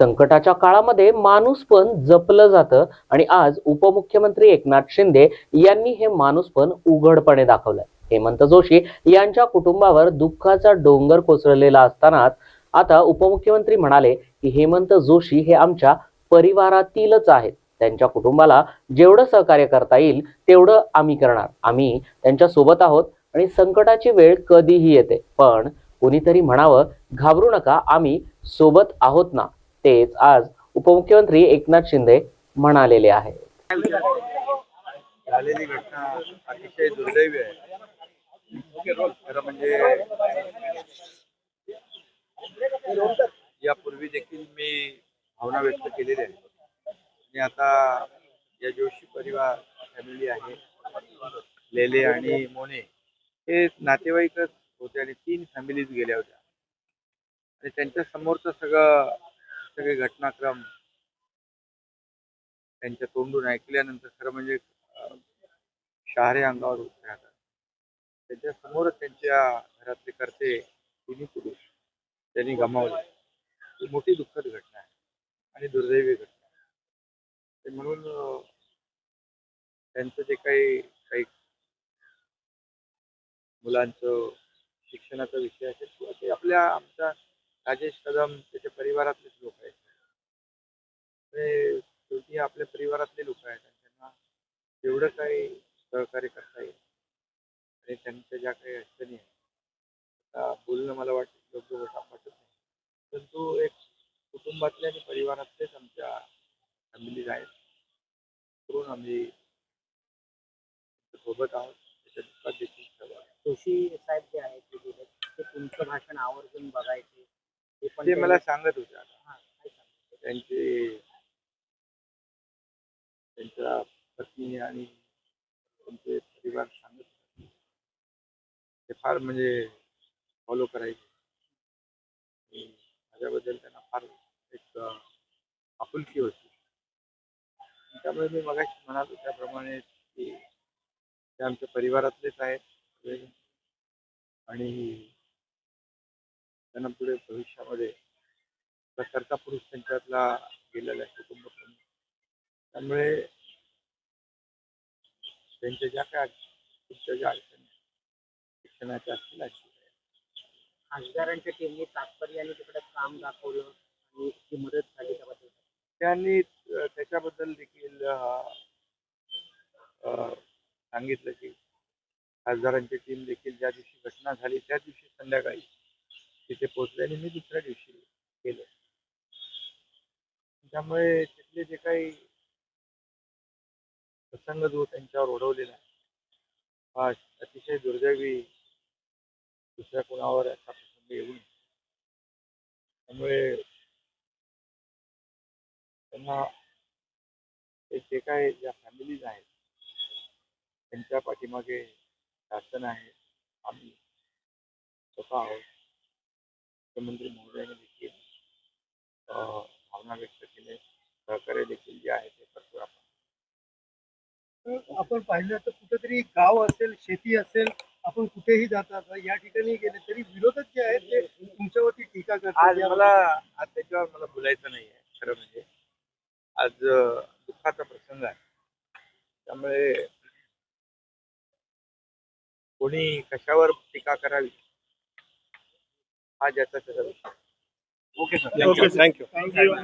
संकटाच्या काळामध्ये माणूस पण जपलं जातं. आणि आज उपमुख्यमंत्री एकनाथ शिंदे यांनी हे माणूसपण उघडपणे दाखवलंय. हेमंत जोशी यांच्या कुटुंबावर दुःखाचा डोंगर कोसळलेला असतानाच आता उपमुख्यमंत्री म्हणाले की हेमंत जोशी हे आमच्या परिवारातीलच आहेत. त्यांच्या कुटुंबाला जेवढं सहकार्य करता येईल तेवढं आम्ही करणार. आम्ही त्यांच्यासोबत आहोत आणि संकटाची वेळ कधीही येते. पण कोणीतरी म्हणावं घाबरू नका आम्ही सोबत आहोत ना. तेच आज उपमुख्यमंत्री एकनाथ शिंदे म्हणालेले आहेत. झालेली घटना अतिशय दुर्दैवी आहे. खरं म्हणजे यापूर्वी देखील मी भावना व्यक्त केलेली आहे. आणि आता या जोशी परिवार फॅमिली आहे लेले आणि मोने हे नातेवाईकच होते आणि तीन फॅमिलीज गेल्या होत्या. आणि त्यांच्या समोरचं सगळं सगळे घटनाक्रम त्यांच्या तोंडून ऐकल्यानंतर खरं म्हणजे शहारे अंगावर उभे राहतात. त्यांच्या समोरच त्यांच्या घरातले करते तिन्ही पुरुष त्यांनी गमावले. ही मोठी दुःखद घटना आहे आणि दुर्दैवी घटना आहे. ते म्हणून त्यांचं जे काही काही मुलांचं शिक्षणाचा विषय असेल किंवा ते आपल्या आमच्या राजेश कदम त्याच्या परिवारातलेच लोक आहेत. आपल्या परिवारातले लोक आहेत त्यांना जेवढं काही सहकार्य करता येईल आणि त्यांच्या ज्या काही अडचणी आहेत आता बोलणं मला वाटतं योग्य वाटत नाही. परंतु एक कुटुंबातले आणि परिवारातलेच आमच्या फॅमिलीज आहेत. करून आम्ही सोबत आहोत. त्याच्या देखील. जोशी साहेब जे आहेत ते तुमचं भाषण आवर्जून बघायचे. ते पण मला सांगत होते आता? त्यांचे आमच्या पत्नी आणि आमचे परिवार सांगत ते फार म्हणजे फॉलो करायचे. माझ्याबद्दल त्यांना फार एक आपुलकी होती. त्यामुळे मी मगाशी म्हणालो त्याप्रमाणे की ते आमच्या परिवारातलेच आहेत. आणि त्यांना पुढे भविष्यामध्ये कर्ता पुरुष त्यांच्यातला गेलेला आहे कुटुंब प्रमुख त्यामुळे त्यांच्या ज्या काय पुढच्या ज्या अडचणी शिक्षणाच्या असतील अशी. खासदारांच्या टीमने तात्पर्याने तिकडे काम दाखवलं आणि ती मदत झाली त्याबद्दल. त्यांनी त्याच्याबद्दल देखील सांगितलं की खासदारांची टीम देखील ज्या दिवशी घटना झाली त्या दिवशी संध्याकाळी तिथे पोहोचले आणि मी दुसऱ्या दिवशी गेलो. त्यामुळे तिथले जे काही प्रसंग जो त्यांच्यावर ओढवलेला आहे. हा अतिशय दुर्दैवी दुसऱ्या कोणावर असा प्रसंग येऊ नये. त्यामुळे त्यांना जे काय ज्या फॅमिलीज आहेत त्यांच्या पाठीमागे शासन आहे आम्ही स्वतः आहोत. मुख्यमंत्री महोदयाने देखील अं, भावना व्यक्त केले. सहकार्य देखील जे आहे ते करतो आपण. आपण पाहिलं तर कुठेतरी गाव असेल शेती असेल आपण कुठेही जातात या ठिकाणी गेले तरी विरोधक जे आहेत ते तुमच्यावरती टीका आज करतात मला आज त्याच्यावर मला बोलायचं नाही आहे खरं म्हणजे. आज दुःखाचा प्रसंग आहे. त्यामुळे कोणी कशावर टीका करावी? हा ज्याचा त्याचा विषय okay sir okay thank you thank you